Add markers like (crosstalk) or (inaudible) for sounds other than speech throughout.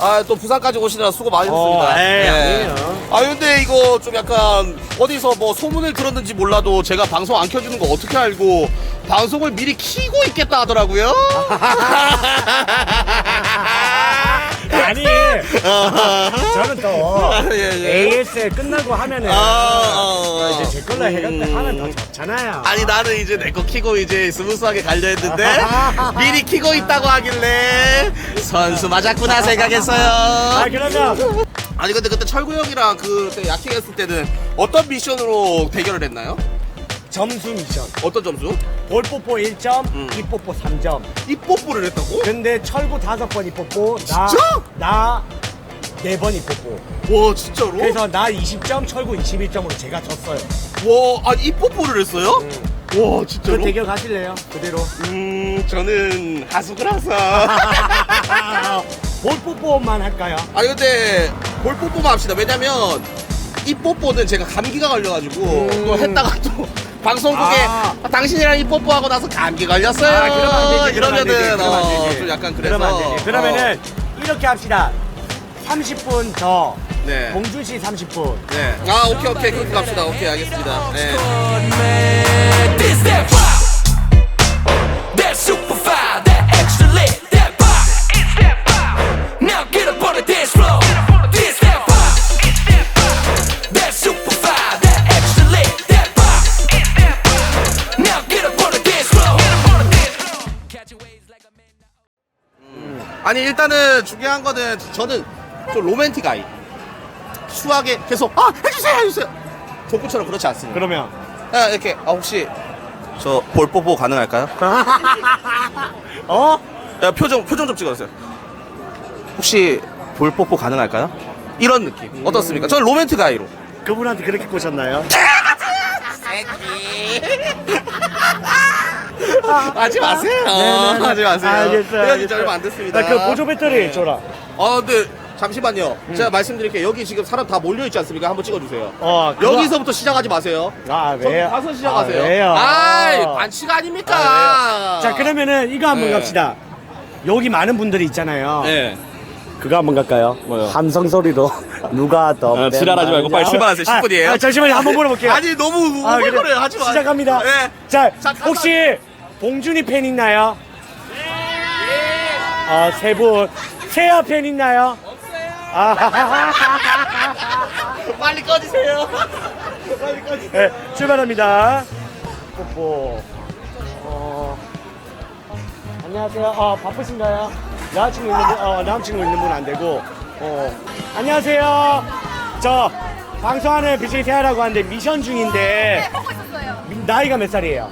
아, 또 부산까지 오시느라 수고 많으셨습니다. 어, 에이, 아니에요. 아, 근데 이거 좀 약간 어디서 뭐 소문을 들었는지 몰라도 제가 방송 안 켜주는 거 어떻게 알고 방송을 미리 키고 있겠다 하더라고요. (laughs) 아니 (laughs) 저는 또 예, 예. AS 끝나고 하면은 아, 아, 이제 제 걸로 해갖고 음. 하면 더 좋잖아요. 아니 나는 이제 내 거 키고 이제 스무스하게 갈려 했는데 (laughs) 미리 키고 있다고 하길래 선수 맞았구나 생각했어요. 아 그러면 아니 근데 그때 철구 형이랑 그때 야킹 했을 때는 어떤 미션으로 대결을 했나요? 점수 미션 어떤 점수? 볼 뽀뽀 1점, 음. 이 뽀뽀 3점. 입뽀뽀를 했다고? 근데 철구 다섯 번 이뽀뽀, 나, 진짜? 나, 네 번 이뽀뽀. 와 진짜로? 그래서 나 20점, 철구 21점으로 제가 졌어요. 와 아니 입뽀뽀를 했어요? 와그 진짜로? 대결 가실래요? 그대로. 음 저는 하수구라서 (laughs) 볼 뽀뽀만 할까요? 아니 근데 볼 뽀뽀만 합시다 왜냐면 이 뽀뽀는 제가 감기가 걸려가지고 음. 또 했다가 또 방송국에 아. 당신이랑 이 뽀뽀하고 나서 감기 걸렸어요 아, 그러면 안 되지. 그러면 안 되지, 이러면은 그러면 안 어, 되지. 좀 약간 그래서 그러면 안 되지. 그러면은 이렇게 합시다. 30분 저, 어, 네. 봉준 씨 30분. 네. 아 오케이 오케이 그렇게 갑시다 오케이 알겠습니다 네. This that 아니 일단은 중요한 거는 저는 좀 로맨틱 아이 수학에 계속 아 해주세요 해주세요 족구처럼 그렇지 않습니다 그러면 아, 이렇게 아 혹시 저 볼 뽀뽀 가능할까요? (laughs) 어? 야, 표정 표정 좀 찍어주세요. 혹시 볼 뽀뽀 가능할까요? 이런 느낌 어떻습니까? 저는 로맨틱 아이로. 그분한테 그렇게 꼬셨나요? 하지 마세요. 네네네. 하지 마세요. 알겠어요, 진짜 알겠어요. 얼마 안 됐습니다. 나 그 보조 배터리 줘라. 아 근데 잠시만요. 제가 말씀드릴게요. 여기 지금 사람 다 몰려 있지 않습니까? 한번 찍어주세요. 어, 그거- 여기서부터 시작하지 마세요. 아, 저 왜요? 가서 시작하세요. 아, 왜요? 아이 반칙 아닙니까? 아? 자, 그러면은 이거 한번 네. 갑시다. 여기 많은 분들이 있잖아요. 네. 그거 한번 갈까요? 뭐요? 함성 소리로 (laughs) 누가 더 아, 지랄하지 말고 빨리 출발하세요. 10분 이에요. 아, 잠시만요. 한번 물어볼게요. 아니 너무 아, 그래. 오글거려요. 하지 마. 시작합니다. 네. 자, 자, 혹시 봉준이 팬 있나요? 아, 세 분. 세아 팬 있나요? 없어요. 아, 빨리 꺼지세요. 네, 출발합니다. 뽀뽀. 어, 안녕하세요. 어, 바쁘신가요? 남자친구 있는 분, 어, 남자친구 있는 분 안 되고. 어, 안녕하세요. 저, 방송하는 BJ 태아라고 하는데 미션 중인데, 하고 있었어요. 미- 나이가 몇 살이에요?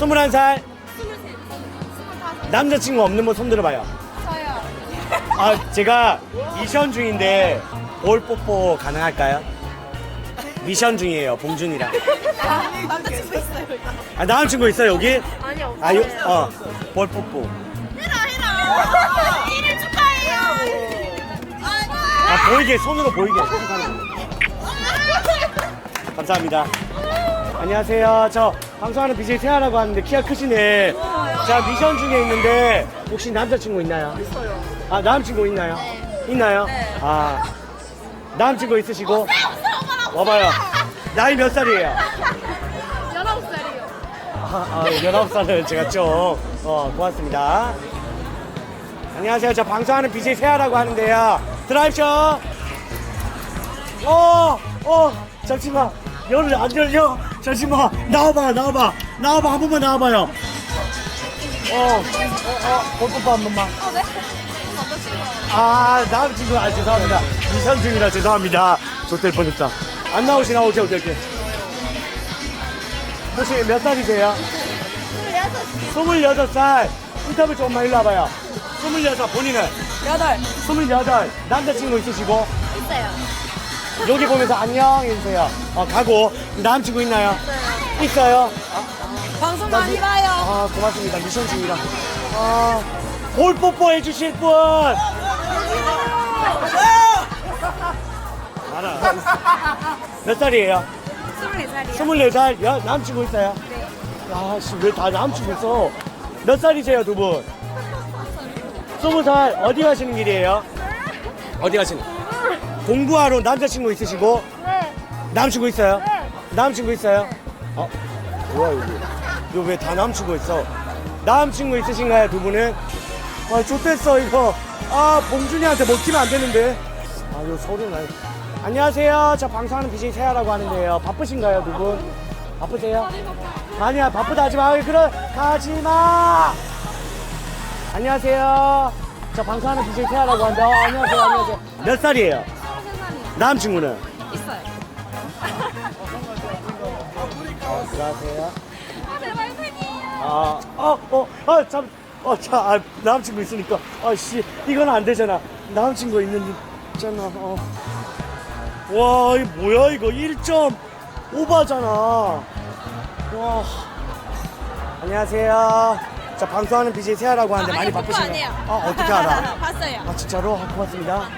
21살, 21살? 23, 25. 남자친구 없는 분 손 들어 봐요. 저요. 아, 제가 미션 중인데, 볼 뽀뽀 가능할까요? 미션 중이에요, 봉준이랑. 남자친구 있어요. 아, 남자친구 있어요, 여기? 아니, 없어요. 아, 요, 어, 볼 뽀뽀. 해라, 해라. 일일 축하해요. 아, 보이게, 손으로 보이게. 감사합니다. 안녕하세요. 저 방송하는 BJ 태아라고 하는데 키가 크시네. 자, 미션 중에 있는데 혹시 남자친구 있나요? 있어요. 아, 남자친구 있나요? 있나요? 아, 남자친구 있으시고? 와봐요. 나이 몇 살이에요? 19살이요. 아, 아 19살은 제가 좀, 어, 고맙습니다. 안녕하세요. 저 방송하는 BJ 세아라고 하는데요. 드라이브쇼! 어, 어, 잠시만. 열을 안 열려? 잠시만. 나와봐, 나와봐. 나와봐, 한 번만 나와봐요. 어, 어, 어, 볼뽀뽀 한 번만. 어, 네. 아, 다음 친구, 아, 죄송합니다. 미션 중이라 죄송합니다. 좋될 뻔했다. 안 나오시나? 오케이, 오케이, 오케이. 혹시 몇 살이세요? 26살. 인터뷰 조금만 일로 와봐요. 26, 본인은? 8. 28. 남자친구 있으시고, 있어요. 여기 보면서 안녕 해주세요. 어, 가고. 남자친구 있나요? 있어요? 방송 많이 봐요. 아, 고맙습니다. 미션 중이라. 아, 볼 뽀뽀 해주실 분! 알아. 몇 살이에요? 24살이요. 24살? 야, 남친구 있어요? 네. 야, 씨, 왜 다 남친구 있어? 몇 살이세요, 두 분? 스무 살 어디 가시는 길이에요? 어디 가시는? 공부하러 남자친구 있으시고 네. 남친구 있어요? 네. 남친구 있어요? 어? 뭐야 여기? 이거 왜 다 남친구 있어? 남친구 있으신가요 두 분은? 아 좋댔어 이거. 아 봉준이한테 먹히면 안 되는데. 아 이거 소리 나. 안녕하세요. 저 방송하는 BJ 세아라고 하는데요. 바쁘신가요 두 분? 바쁘세요? 아니야 바쁘다 하지 마. 그럼 가지 마. 안녕하세요. 저 방송하는 BJ 태아라고 하는데, 어, 안녕하세요, 안녕하세요. 몇 살이에요? 남친구는? 있어요. 어, 들어가세요. 아, 제발 팬이에요. 아, 어, 어, 아, 참, 어, 자, 아, 남친구 있으니까, 아, 씨, 이건 안 되잖아. 남친구 있는, 있잖아, 어. 와, 이 뭐야, 이거 1.5바잖아. 와. 안녕하세요. 자, 방송하는 BJ 세아라고 하는데 많이 그거 바쁘신가요? 아니에요. 아, 어떻게 알아? (laughs) 봤어요. 아 진짜로? 아, 고맙습니다.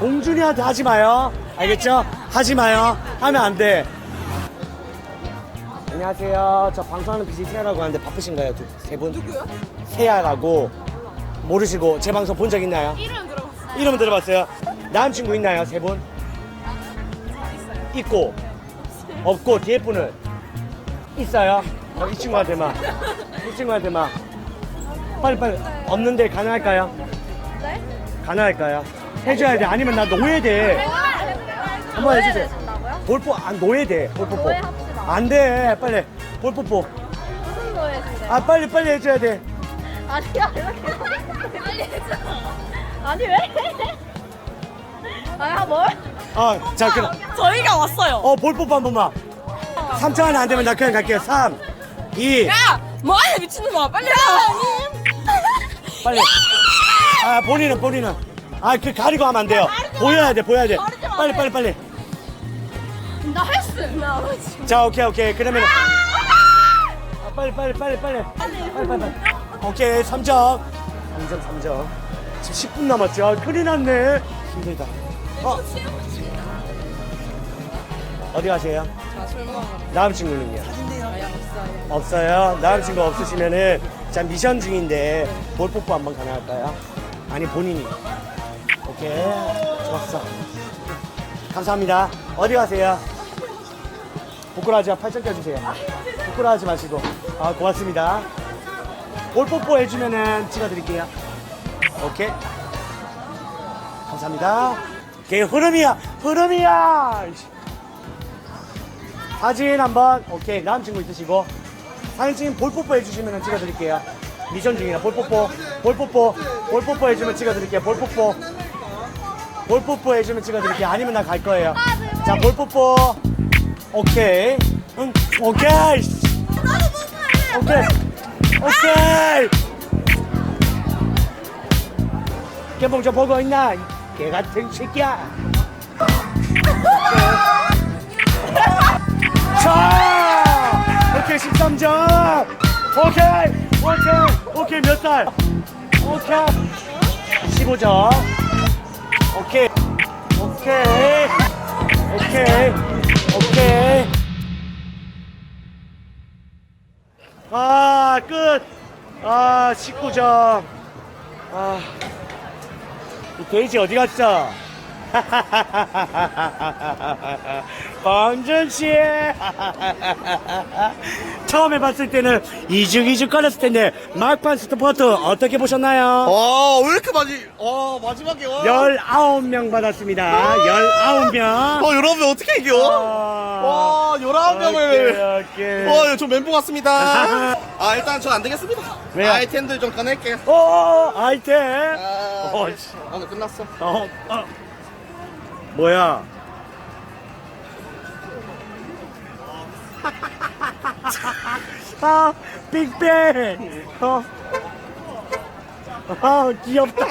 공준이한테 하지 마요. 알겠죠? 하지 마요. 하면 안 돼. 안녕하세요. 저 방송하는 BJ 세아라고 하는데 바쁘신가요? 두, 세 분? 누구요? 세아라고 모르시고 제 방송 본 적 있나요? 이름 들어봤어요. 이름 들어봤어요? 남친구 있나요? 세 분? 있고 없고 뒤에 분은 있어요. 어, 이 친구한테만 이 친구한테만 빨리 빨리 없는데 가능할까요? 네? 가능할까요? 해줘야 돼. 아니면 나 노예돼. 한번 해주세요. 볼뽀 안 노예돼. 볼뽀뽀. 노예 합시다. 안 돼. 빨리 볼뽀뽀. 무슨 노예신데요? 아 빨리 빨리 해줘야 돼. 아니야, 이렇게. 빨리 해줘. 아니, 왜? 아, 뭘? 아, 자 그럼 저희가 왔어요. 어 볼뽀뽀 한 번만. 3초 안에 안 되면 나 그냥 갈게요. 3, 2, 야! 뭐하냐, 미친놈아. 빨리 해. 빨리. 아 본인은 본인은. 아 그 가리고 하면 안 돼요. 보여야 돼 보여야 돼. 가리지 마. 빨리 빨리 빨리. 나 했어. 나. 자 오케이 오케이 그러면 아, 빨리 빨리 빨리 빨리 빨리 빨리 빨리. 오케이 3점. 3점 3점. 지금 10분 남았죠. 아, 큰일 났네. 힘들다. 어. 어디 가세요? 술 먹어. 남친구는요? 없어요. 없어요. 남친구 없으시면은 자 미션 중인데 볼 뽀뽀 한번 가능할까요? 아니 본인이. 오케이. 좋았어. 감사합니다. 어디 가세요? 부끄러워하지 마. 팔짱 껴주세요. 부끄러워하지 마시고. 아 고맙습니다. 볼 뽀뽀 해주면은 찍어드릴게요. 오케이. 감사합니다. 오케이 흐름이야. 흐름이야. 사진 한번 오케이 남친구 있으시고 사진 찍으면 볼 뽀뽀 해주시면 찍어드릴게요 미션 중이라 볼 뽀뽀 볼 뽀뽀 볼 뽀뽀 해주면 찍어드릴게요 볼 뽀뽀 볼 뽀뽀 해주면 찍어드릴게요 아니면 나 갈 거예요 자 볼 뽀뽀 오케이 응 오케이 오케이 오케이 개봉 저 보고 있나 개 같은 새끼야 자! 오케이, 13점! 오케이! 오케이! 오케이, 몇 살? 오케이! 15점. 오케이. 오케이. 오케이. 오케이. 아, 끝! 아, 19점. 아. 이 돼지 어디 갔어? (laughs) 범준 씨 처음에 봤을 때는 이죽이죽 거렸을 텐데 막판 스토퍼트 어떻게 보셨나요? 아, 왜 이렇게 많이, 아, 마지막에, 와. 19명 받았습니다 19명 어, 여러분, 어떻게 이겨? 와, 19명을. 오케이, 오케이. 와, 저 멘붕 왔습니다. (laughs) 아, 일단 저안 되겠습니다. 왜요? 아이템들 좀 꺼낼게요. 오 아이템 아, 어, 네. 씨. 오늘 끝났어. 어, 어. 뭐야 아 빅뱅 어. 아 귀엽다. (laughs)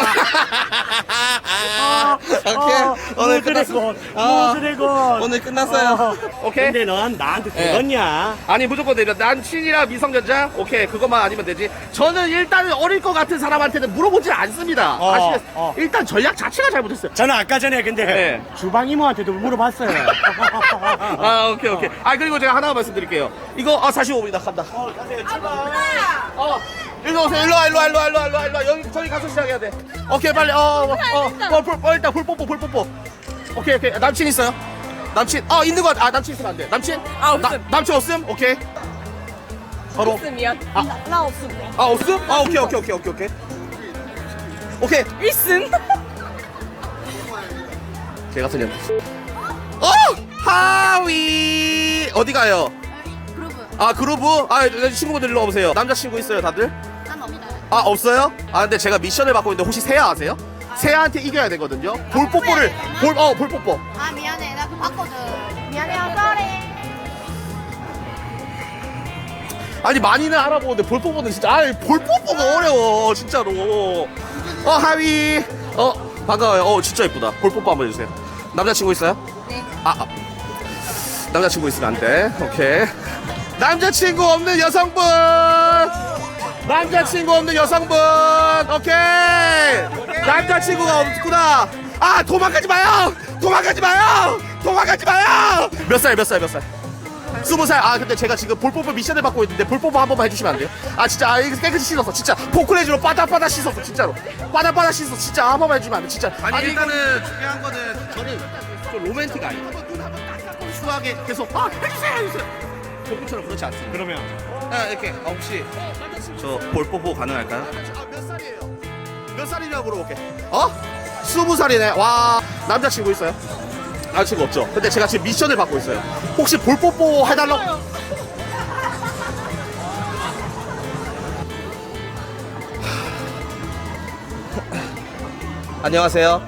아, 오케이. 아, 오늘 끝났어. 아, 무드래곤. 오늘 끝났어요. 오케이. 근데 넌 나한테 네. 죽었냐 아니 무조건 내려. 난 친이라 미성년자? 오케이. 그것만 아니면 되지. 저는 일단 어릴 것 같은 사람한테는 물어보질 않습니다. 어, 아시겠 어. 일단 전략 자체가 잘못했어요. 저는 아까 전에 근데 네. 주방 이모한테도 물어봤어요. (laughs) 아 오케이 오케이. 아 그리고 제가 하나 말씀드릴게요. 이거 아 45분이다. 간다. 어, 가세요, 출발. 어 일로 오세요. 일로 와, 일로 와, 일로 와, 일로 와, 일로 와, 일로 와. 여기 저기 가서 시작해야 돼. 오케이, 빨리. 어, 어, 어, 어, 불, 어, 일단 불 뽀뽀, 불 뽀뽀. 오케이, 오케이. 남친 있어요? 남친, 어, 있는 거 같아. 아, 남친 있으면 안 돼. 남친? 아, 없음. 나, 남친 없음? 오케이. 바로. 있으면 아. 나, 나 없음. 아, 없음? 아, 오케이, 오케이, 오케이, 오케이, 오케이. 오케이. 있음. 개 같은 년. 어! 하위! 어디 가요? 아, 그루브? 아, 네, 친구분들 일로 와보세요. 남자친구 있어요, 다들? 난 없다. 아 없어요? 아 근데 제가 미션을 받고 있는데 혹시 세아 아세요? 세아한테 이겨야 되거든요. 볼 뽀뽀를 볼어볼 뽀뽀. 아 미안해 나 그거 봤거든. 미안해요 쏘리. 아니 많이는 알아보는데 볼 뽀뽀는 진짜 아볼 뽀뽀가 어려워 진짜로. 어 하위 어 반가워요. 어 진짜 예쁘다. 볼 뽀뽀 한번 해주세요. 남자친구 있어요? 네. 아, 아. 남자친구 있으면 안 돼. 오케이. 남자친구 없는 여성분. 남자친구 없는 여성분. 오케이. 남자친구가 없구나. 아 도망가지 마요. 도망가지 마요. 도망가지 마요. 몇 살? 몇 살? 몇 살? 스무 살. 아 근데 제가 지금 볼뽀뽀 미션을 받고 있는데 볼뽀뽀 한 번만 해주시면 안 돼요? 아 진짜 아 이거 깨끗이 씻었어. 진짜 포크레인으로 빠다빠다 씻었어. 진짜로. 빠다빠다 씻었어. 진짜 한 번만 해주면 안 돼? 진짜. 아니, 일단은 중요한 거는 저는 좀 로맨틱 아니에요. 수하게 계속 아 해주세요 해주세요. 교구처럼 그렇지 않습니다. 그러면 아, 이렇게 아, 혹시 저 볼뽀뽀 가능할까요? 아, 몇 살이에요? 몇 살이냐고 물어볼게. 어? 스무 살이네. 와 남자친구 있어요? 남자친구 없죠. 근데 제가 지금 미션을 받고 있어요. 혹시 볼뽀뽀 해달라고? (laughs) 안녕하세요.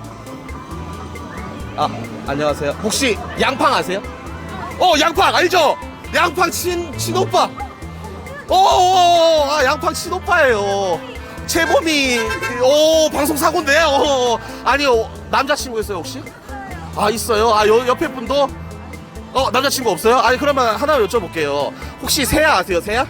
아 안녕하세요. 혹시 양팡 아세요? 어 양팡 알죠? 양팡 친 친오빠. 어, 아 양팡 친오빠예요. 채범이 오 방송 사고인데. 어 아니요 남자친구 있어요 혹시? 아 있어요. 아 여, 옆에 분도 어 남자친구 없어요? 아니 그러면 하나 여쭤볼게요. 혹시 세아 아세요 세아?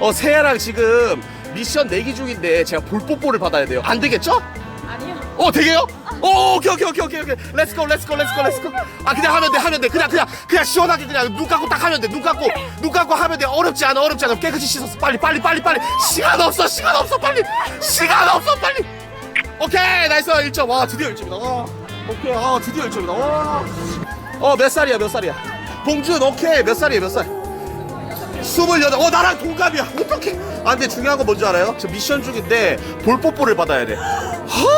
어 세아랑 지금 미션 내기 중인데 제가 볼뽀뽀를 받아야 돼요. 안 되겠죠? 아니요. 어 되게요? 오 오케이 오케이 오케이 오케이 오케이. 렛츠고 렛츠고 렛츠고 렛츠고 아 그냥 하면 돼 하면 돼. 그냥 그냥 그냥 시원하게 그냥 눈 감고 딱 하면 돼눈 감고. 눈 감고 하면 돼. 어렵지 않아 어렵지 않아. 깨끗이 씻었어 빨리 빨리 빨리 빨리. 시간 없어 시간 없어 빨리. 시간 없어 빨리. 오케이 나이스. 1점. 와 드디어 1점이다. 와 오케이. 아 드디어 1점이다. 와어몇 살이야 몇 살이야? 봉준 오케이. 몇 살이야 몇 살? 스물여덟. 어 나랑 동갑이야. 어떡해? 아 근데 중요한 건 뭔지 알아요? 저 미션 중인데 볼뽀뽀를 받아야 돼. 하!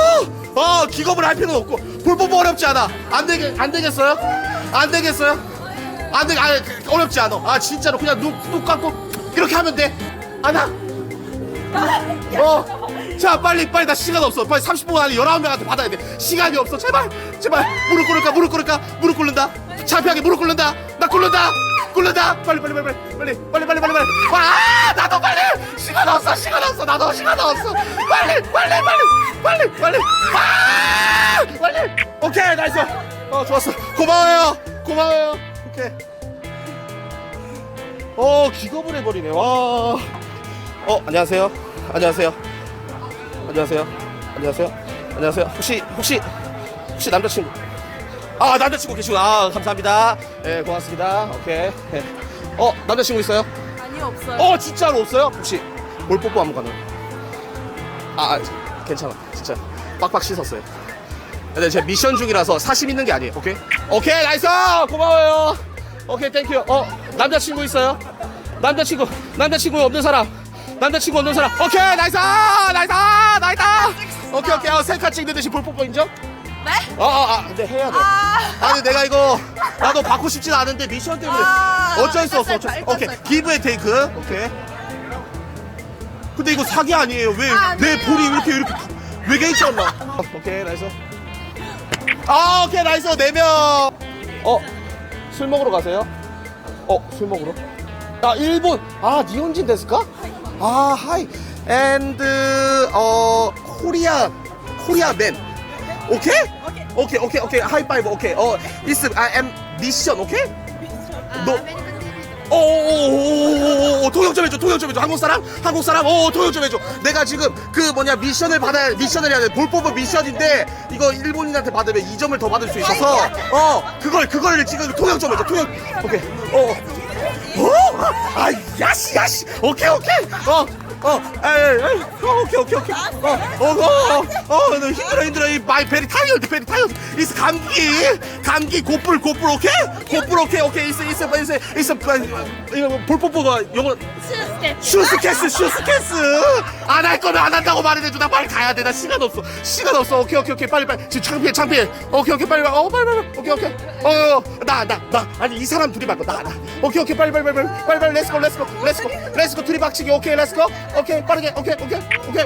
아 기겁을 할 필요는 없고 볼뽀뽀 어렵지 않아. 안 되게 안 되겠어요? 안 되겠어요? 안 되. 아 어렵지 않아. 아 진짜로 그냥 눈눈 감고 이렇게 하면 돼. 하나. 어. 자 빨리 빨리 나 시간 없어 빨리 30분 안에 19명한테 받아야 돼 시간이 없어 제발 제발 무릎 꿇을까 무릎 꿇을까 무릎 꿇는다 창피하게 무릎 꿇는다 나 꿇는다 꿇는다 빨리 빨리 빨리 빨리 빨리 빨리 빨리 빨리 빨리 와 나도 빨리 시간 없어 시간 없어 나도 시간 없어 빨리 빨리 빨리 빨리 빨리. 아! 빨리. 오케이 나이스. 어 좋았어. 고마워요. 고마워요. 오케이. 어 기겁을 해버리네. 와어 안녕하세요. 안녕하세요. 안녕하세요. 안녕하세요. 안녕하세요. 혹시 혹시 혹시 남자친구? 아 남자친구 계시구나 아 감사합니다. 예 고맙습니다. 오케이. 예. 어 남자친구 있어요? 아니요 없어요. 어 진짜로 없어요? 혹시 볼 뽀뽀 한번 가능 아, 아 괜찮아. 진짜 빡빡 씻었어요. 근데 제가 미션 중이라서 사심 있는 게 아니에요. 오케이? 오케이 나이스! 고마워요. 오케이 땡큐 어 남자친구 있어요? 남자친구 남자친구 없는 사람. 남자친구 없는 사람. 오케이 나이스! 나이스! 나이스! 오케이 오케이. 어, 셀카 찍는 듯이 볼 뽀뽀 인정? 네? 어어아 근데 해야 돼. 아. 아니 내가 이거 나도 받고 싶진 않은데 미션 때문에 아, 어쩔 수 없어. 어쩔 수 뺐어요. 오케이 기브 앤 테이크 오케이 근데 이거 사기 아니에요. 왜 아, 내 아니에요. 볼이 이렇게 이렇게 외계인처럼 나 오케이 나이스. 아 오케이 나이스. 네 명 어 술 먹으러 가세요? 어 술 먹으러? 아 일본. 아 니혼진 데스까? 아 하이. 앤드 어 코리아 코리아 맨. 오케이? 오케이. 오케이 오케이 하이파이브 오케이. 어 이스 아엠 미션 오케이? 너 오오오오오오 통역 좀 해줘 통역 좀 해줘. 한국 사람 한국 사람 오 통역 좀 해줘. 내가 지금 그 뭐냐 미션을 받아야 미션을 해야 돼볼 뽑은 미션인데 이거 일본인한테 받으면 2점을 더 받을 수 있어서 어 그걸 그걸 지금 통역 좀 해줘 통역. 오케이. 어. 어? 아 야시 야시. 오케이 오케이. 어 어, 에이, 에이, 어, 오케이, 오케이, 오케이. 어, 어, 어, 어, 어, 너 힘들어, 힘들어. 이 마이 베리 타이어드, 베리 타이어드. 이스 감기, 감기, 고뿔, 고뿔, 오케이? 고뿔, 오케이, 오케이. 이스, 이스, 이스, 이스, 이거 볼뽀뽀가 영어. 슈스케. 슈스케스 슈스케스. 안 할 거면 안 한다고 말해줘 나 빨리 가야 돼 나 시간 없어. 시간 없어. 오케이 오케이 오케이. 빨리 빨리. 지금 창피해 창피해. 오케이 오케이. 빨리 빨리 어 빨리 빨리. 오케이 오케이. 어 나 나 나. 아니 이 사람 둘이 말고 나 나. 오케이 오케이. 빨리 빨리 빨리 빨리. 빨리 빨리. 렛츠고 렛츠고 렛츠고 렛츠고 둘이 박치기. 오케이 렛츠고 오케이 빠르게. 오케이 오케이 오케이 오케이.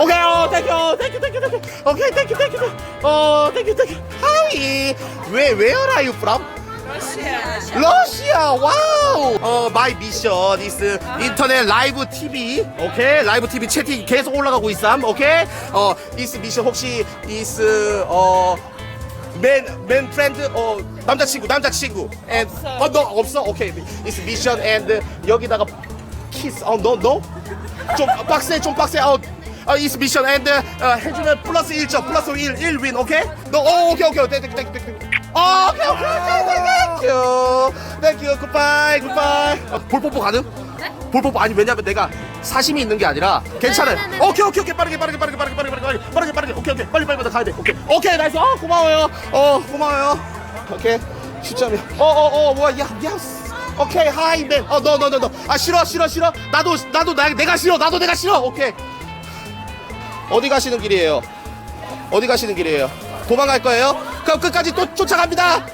오케이 어 땡큐 땡큐 땡큐 땡큐 오케이 땡큐 땡큐 어 땡큐 땡큐 하이 왜 where are you from? 러시아. 와우. 어 마이 미션 이스 인터넷 라이브 TV. 오케이 라이브 TV 채팅 계속 올라가고 있삼 오케이. 어 이스 미션 혹시 이스 어맨맨 프렌드 어 남자친구 남자친구. And 어너 없어? 오케이. 이스 미션 and 여기다가 키스 어너너 좀 빡세 좀 빡세 어 어, 이스 미션 앤드 어, 해주면 플러스 1점 플러스 1 1윈 오케이? 너 오, 오케이 오케이. 땡큐 땡큐 땡큐 어, 오케이 오케이 오케이 땡큐 땡큐 굿바이 굿바이 어, 볼뽀뽀 가능? 네? 볼뽀뽀 아니 왜냐면 내가 사심이 있는 게 아니라 괜찮아요. 네네 네. 오케이 오케이 오케이. 빠르게 빠르게 빠르게 빠르게 빠르게 빠르게 빠르게 빠르게. 오케이 오케이. 빨리 빨리 빨리 가야 돼. 오케이. 오케이 나이스. 어 고마워요. 어 고마워요. 오케이. 슈점이 어어어 뭐야. 야 야스 오케이 하이 맨 어너 너 너 너 아 싫어 싫어 싫어 나도 나도 나, 내가 싫어 나도 내가 싫어 오케이 어디 가시는 길이에요? 어디 가시는 길이에요? 도망갈 거예요? 그럼 끝까지 또 쫓아갑니다.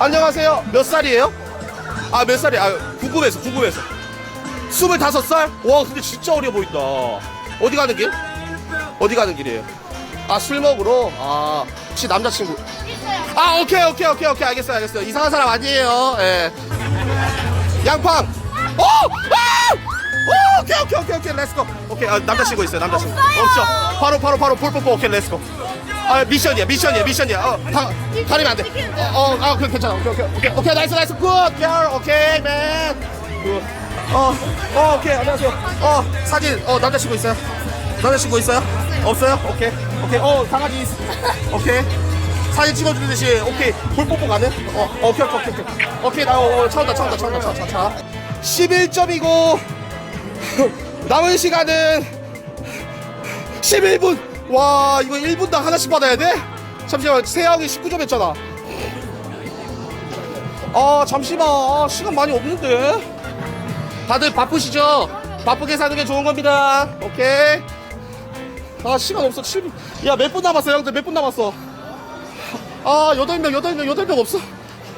안녕하세요. 몇 살이에요? 아, 몇 살이야? 아, 궁금해서, 궁금해서. 스물다섯 살? 와, 근데 진짜 어려 보인다. 어디 가는 길? 어디 가는 길이에요? 아, 술 먹으러? 아, 혹시 남자친구? 아, 오케이, 오케이, 오케이, 오케이. 알겠어요, 알겠어요. 이상한 사람 아니에요. 예. 양팡! 어! 아! 오, 오케이, 오케이, 오케이, 오케이, 렛츠고. 오케이, 아, 남자 친구 있어요, 남자 친구. 없죠? 바로, 바로, 바로, 볼 뽀뽀, 오케이, 렛츠고. 아, 미션이야, 미션이야, 미션이야. 어, 다, 가리면 안 돼. 어, 어, 아, 그, 괜찮아. 오케이, 오케이, 오케이, 오케이, 나이스, 나이스, 굿, girl, 오케이, 맨. 굿. 어, 어, 오케이, 안녕하세요. 어, 사진, 어, 남자 친구 있어요? 남자 친구 있어요? 없어요? 오케이, 오케이, 어, 강아지 있어. 오케이. 사진 찍어주는 듯이. 오케이. 볼 뽀뽀 가능? 어 오케이 오케이 오케이 오케이. 오케이 나 어, 차온다 차온다 차온다 차차 차. 11점이고 (laughs) 남은 시간은 11분. 와 이거 1분당 하나씩 받아야 돼? 잠시만 세영이 19점 했잖아. 아 잠시만. 아, 시간 많이 없는데. 다들 바쁘시죠? 바쁘게 사는 게 좋은 겁니다. 오케이. 아 시간 없어. 7분 야몇 분 남았어 형들? 몇 분 남았어 아 여덟 명 여덟 명 여덟 명 없어?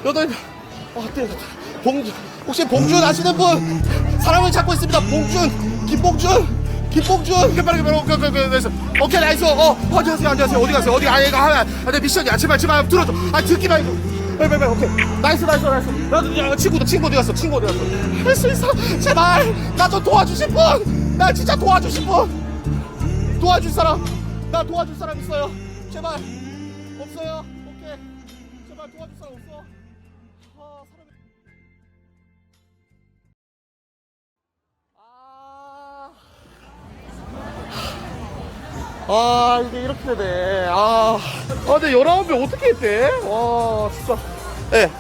여덟 명. 아, 네, 네. 봉준. 혹시 봉준 아시는 분? 사람을 찾고 있습니다. 봉준. 김봉준. 김봉준. 빠르게 빠르게 오케이 오케이 오케이 오케이. 나이스. 어, 어 안녕하세요 안녕하세요. 어디 가세요? 어디 아 얘가 하면 아내 미션이야. 제발 제발 들어줘. 아 듣기 말고. 빨리 빨리 빨리 오케이. 나이스 나이스 나이스. 나도 야, 친구도 친구 어디 갔어 친구 어디 갔어. 할 수 있어. 제발. 나 좀 도와주실 분나 진짜 도와주실 분. 도와줄 사람. 나 도와줄 사람 있어요. 제발. 없어요 아 아, 이게 이렇게 되네. 아, 아 근데 19명 어떻게 했대? 와, 진짜. 예.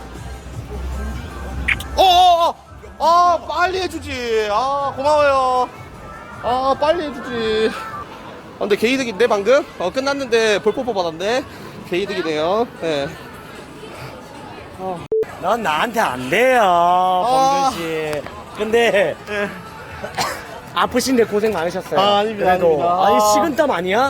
어, 어, 어. 아, 빨리 해주지. 아, 고마워요. 아, 빨리 해주지. 아, 근데 개이득인데, 방금? 어, 끝났는데 볼뽀뽀 받았네. 개이득이네요. 예. 넌 나한테 안 돼요, 아. 범준 씨. 근데 예. 아프신데 고생 많으셨어요. 아, 아닙니다, 그래도 아닙니다. 아니 아. 식은땀 아니야?